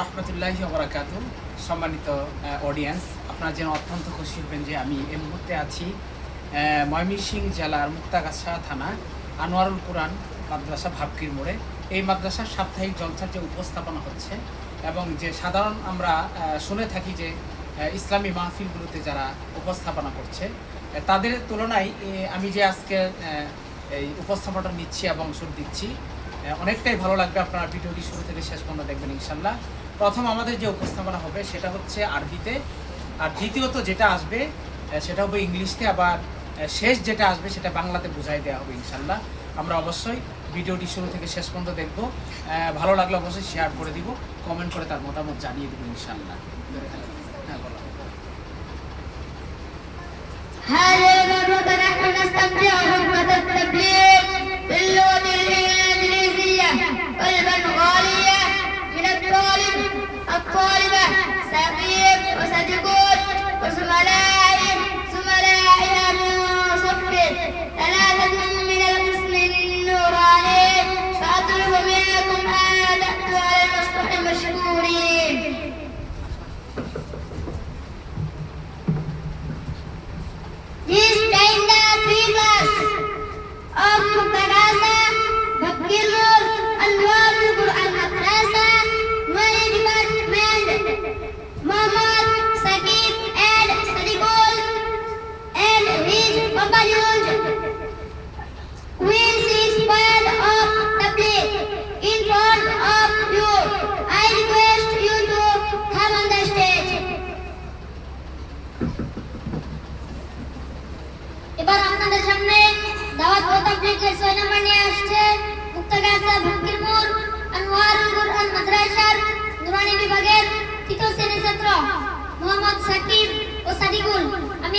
রহমতুল্লাহ বরাকাতু সম্মানিত অডিয়েন্স আপনারা যেন অত্যন্ত খুশি হবেন যে আমি এই মুহূর্তে আছি ময়মনসিংহ জেলার মুক্তাগাছা থানা, আনোয়ারুল কোরআন মাদ্রাসা ভাবকির মোড়ে। এই মাদ্রাসার সাপ্তাহিক জলসার যে উপস্থাপনা হচ্ছে এবং যে সাধারণ আমরা শুনে থাকি যে ইসলামী মাহফিলগুলোতে যারা উপস্থাপনা করছে তাদের তুলনায় আমি যে আজকে এই উপস্থাপনাটা নিচ্ছি এবং সুর দিচ্ছি অনেকটাই ভালো লাগবে আপনারা ভিডিওটি শুরু থেকে শেষ পর্যন্ত দেখবেন ইনশাল্লাহ। প্রথম আমাদের যে উপস্থাপনা হবে সেটা হচ্ছে আরবিতে। আর দ্বিতীয়ত যেটা আসবে সেটা হবে ইংলিশতে, আবার শেষ যেটা আসবে সেটা বাংলাতে বুঝাই দেওয়া হবে ইনশাল্লাহ। আমরা অবশ্যই ভিডিওটি শুরু থেকে শেষ পর্যন্ত দেখব। ভালো লাগলে অবশ্যই শেয়ার করে দিব কমেন্ট করে তার মতামত জানিয়ে দেবো ইনশাল্লাহ। হ্যাঁ বলো। এবার আপনাদের সামনে দাওয়াত ও তাবলীগের 6 নম্বর নিয়ে আসছে মুক্তাগাছা ভুকির মোড় আনোয়ারুল কুরআন মাদ্রাসার নুরানি বিভাগের তৃতীয় শ্রেণির ছাত্র মোহাম্মদ সাকিব ও সাদিকুল। আমি